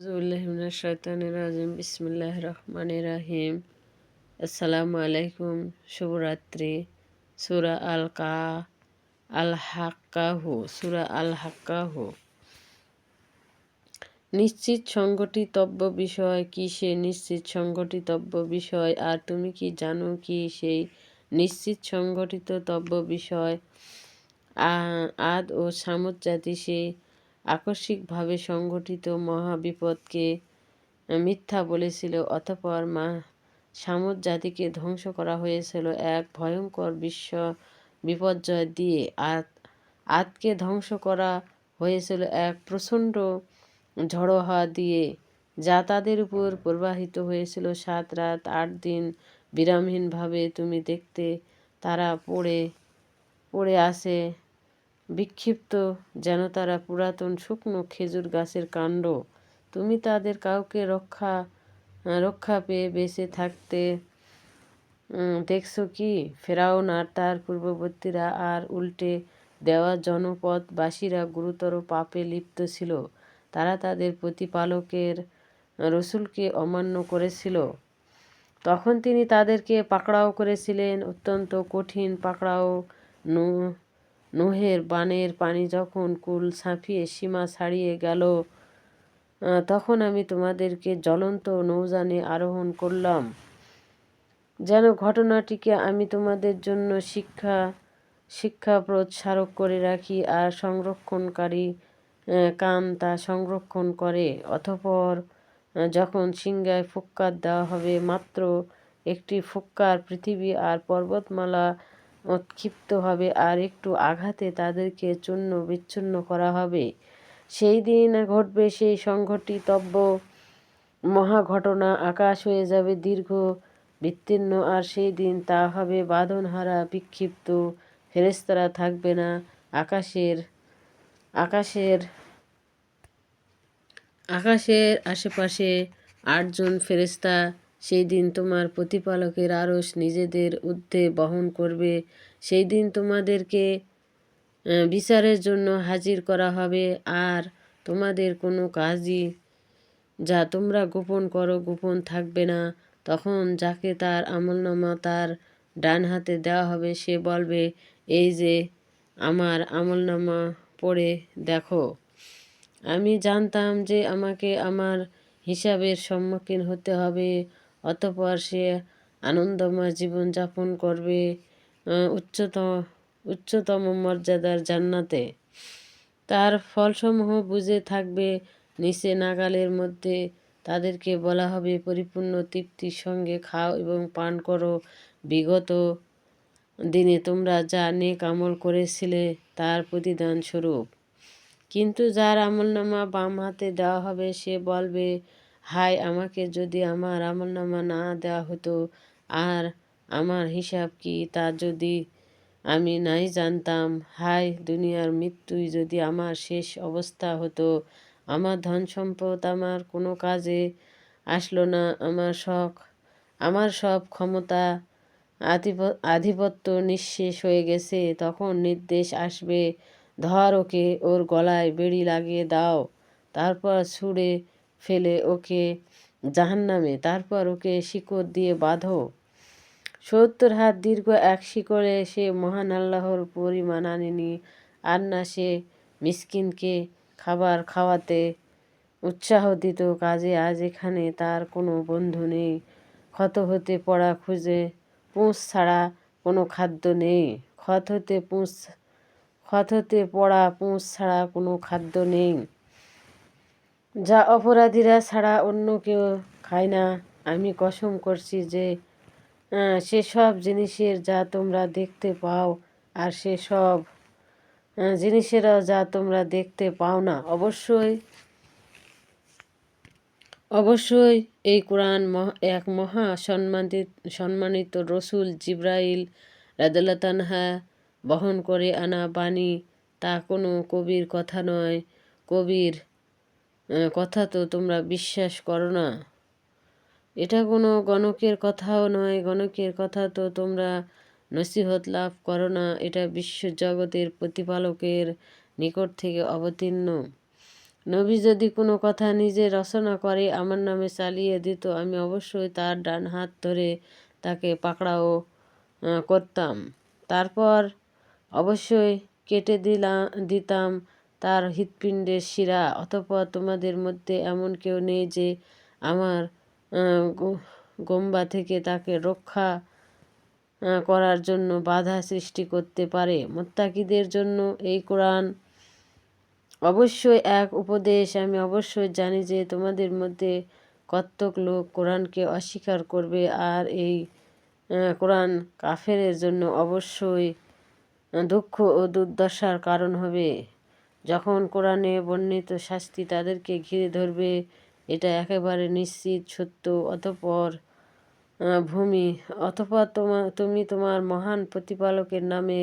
রাজিম বিসমিল্লাহ রহমান রাহিম আসসালামু আলাইকুম শুভরাত্রি। সুরা আল কা আল হাক্কাহু সুরা আল হাক্কাহু নিশ্চিত সংগঠিতব্য বিষয়, কি সে নিশ্চিত সংগঠিতব্য বিষয়, আর তুমি কি জানো কি সেই নিশ্চিত সংগঠিতব্য বিষয়? আদ ও সামুদ জাতি সে আকস্মিকভাবে সংঘটিত মহাবিপদকে মিথ্যা বলেছিল, অতঃপর মা সামুদ জাতিকে ধ্বংস করা হয়েছিল এক ভয়ঙ্কর বিশ্ব বিপর্যয় দিয়ে। আর আতকে ধ্বংস করা হয়েছিল এক প্রচণ্ড ঝড়ো হাওয়া দিয়ে, যা তাদের উপর প্রবাহিত হয়েছিল সাত রাত আট দিন। বিরামহীনভাবে তুমি দেখতে তারা পড়ে পড়ে আসে বিক্ষিপ্ত, যেন তারা পুরাতন শুকনো খেজুর গাছের কাণ্ড। তুমি তাদের কাউকে রক্ষা রক্ষা পেয়ে বেঁচে থাকতে দেখছ কি? ফেরাউন আর তার পূর্ববর্তীরা আর উল্টে দেওয়া জনপদবাসীরা গুরুতর পাপে লিপ্ত ছিল। তারা তাদের প্রতিপালকের, রসুলকে অমান্য করেছিল। তখন তিনি তাদেরকে পাকড়াও করেছিলেন। অত্যন্ত কঠিন পাকড়াও নোহের বানের পানি যখন কুল ছাঁপিয়ে সীমা ছাড়িয়ে গেল তখন আমি তোমাদেরকে জ্বলন্ত নৌজানে আরোহণ করলাম। যেন ঘটনাটিকে আমি তোমাদের জন্য শিক্ষা, শিক্ষাপ্রদ স্মারক করে রাখি আর সংরক্ষণকারী কাম তা সংরক্ষণ করে। অথপর যখন সিংহায় ফুক্কার দেওয়া হবে মাত্র একটি ফুক্কার পৃথিবী আর পর্বতমালা উৎক্ষিপ্ত হবে আর একটু আঘাতে তাদেরকে চূর্ণ বিচ্ছিন্ন করা হবে। সেই দিন ঘটবে সেই সংঘটিতব্য মহাঘটনা, আকাশ হয়ে যাবে দীর্ঘ বিস্তীর্ণ আর সেই দিন তা হবে বাঁধনহারা, বিক্ষিপ্ত ফেরেস্তারা থাকবে না আকাশের আকাশের আকাশের আশেপাশে আটজন ফেরেস্তা সেই দিন তোমার প্রতিপালকের আরস নিজেদের ঊর্ধ্বে বহন করবে। সেই দিন তোমাদেরকে বিচারের জন্য হাজির করা হবে। আর তোমাদের কোনো কাজই যা তোমরা গোপন করো গোপন থাকবে না। তখন যাকে তার আমলনামা তার ডান হাতে দেওয়া হবে, সে বলবে, এই যে আমার আমলনামা পড়ে দেখো। আমি জানতাম যে আমাকে আমার হিসাবের সম্মুখীন হতে হবে। অতপর সে আনন্দময় জীবনযাপন করবে উচ্চতম উচ্চতম মর্যাদার জান্নাতে। তার ফলসমূহ বুঝে থাকবে, নিচে নাগালের মধ্যে তাদেরকে বলা হবে, পরিপূর্ণ তৃপ্তির সঙ্গে খাও এবং পান করো। বিগত দিনে তোমরা যা নেক আমল করেছিলে তার প্রতিদান স্বরূপ। কিন্তু যার আমলনামা বাম হাতে দেওয়া হবে, সে বলবে হায়, আমাকে যদি আমার আমলনামা না দেওয়া হতো, আর আমার হিসাব কি তা যদি আমি নাই জানতাম? হায়, দুনিয়ার মৃত্যুই যদি আমার শেষ অবস্থা হতো, আমার ধন সম্পদ আমার কোনো কাজে আসলো না, আমার শখ, আমার সব ক্ষমতা আধিপত্য নিঃশেষ হয়ে গেছে, তখন নির্দেশ আসবে, ধর ওকে, ওর গলায় বেড়ি লাগিয়ে দাও, তারপর ছুঁড়ে ফেলে ওকে জাহান্নামে, তারপর ওকে শিকড় দিয়ে বাঁধো। সত্তর হাত দীর্ঘ এক শিকড়ে সে মহান আল্লাহর পরিমাণ আনেনি। আর না সে মিসকিনকে খাবার খাওয়াতে উৎসাহ দিত, কাজে আজ এখানে তার কোনো বন্ধু নেই। ক্ষত হতে পড়া খুঁজে পুঁছ ছাড়া কোনো খাদ্য নেই। ক্ষত হতে পুঁছ ক্ষত হতে পড়া পুঁছ ছাড়া কোনো খাদ্য নেই। যা অপরাধীরা ছাড়া অন্য কেউ খায় না। আমি কসম করছি যে সেসব জিনিসের যা তোমরা দেখতে পাও আর সেসব জিনিসেরও যা তোমরা দেখতে পাও না, অবশ্যই অবশ্যই এই কোরআন এক মহা সম্মানিত সম্মানিত রসুল জিব্রাইল রাদাল্লাতানহা বহন করে আনা বাণী তা কোনো কবির কথা নয়। কবির কথা তো তোমরা বিশ্বাস করো না। এটা কোনো গণকের কথাও নয়। গণকের কথা তো তোমরা নসিহত লাভ করো না। এটা বিশ্বজগতের প্রতিপালকের নিকট থেকে অবতীর্ণ। নবী যদি কোনো কথা নিজে রচনা করে, আমার নামে চালিয়ে দিত, আমি অবশ্যই তার ডান হাত ধরে তাকে পাকড়াও করতাম। তারপর অবশ্যই কেটে দিলাম দিতাম। তার হৃৎপিণ্ডের শিরা অতঃপর তোমাদের মধ্যে এমন কেউ নেই যে আমার গম্বা থেকে তাকে রক্ষা করার জন্য বাধা সৃষ্টি করতে পারে। মোত্তাকিদের জন্য এই কোরআন অবশ্যই এক উপদেশ। আমি অবশ্যই জানি যে তোমাদের মধ্যে কত্তক লোক কোরআনকে অস্বীকার করবে, আর এই কোরআন কাফেরের জন্য অবশ্যই দুঃখ ও দুর্দশার কারণ হবে। যখন কোরআনে বর্ণিত শাস্তি তাদেরকে ঘিরে ধরবে, এটা একেবারে নিশ্চিত, সত্য, অতপর ভূমি, অথবা তোমা, তুমি তোমার মহান প্রতিপালকের নামে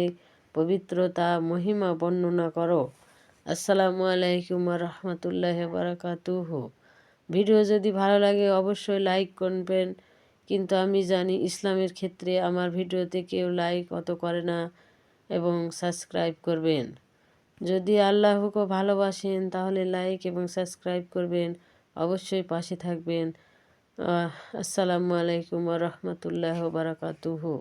পবিত্রতা মহিমা বর্ণনা করো। আসসালামু আলাইকুম রহমতুল্লাহ বারাকাতুহ। ভিডিও যদি ভালো লাগে অবশ্যই লাইক করবেন, কিন্তু আমি জানি ইসলামের ক্ষেত্রে আমার ভিডিওতে কেউ লাইক অত করে না এবং সাবস্ক্রাইব করবেন। যদি আল্লাহকে ভালোবাসেন, তাহলে লাইক এবং সাবস্ক্রাইব করবেন। অবশ্যই পাশে থাকবেন। আসসালামু আলাইকুম রহমতুল্লাহ বারাকাতুহু।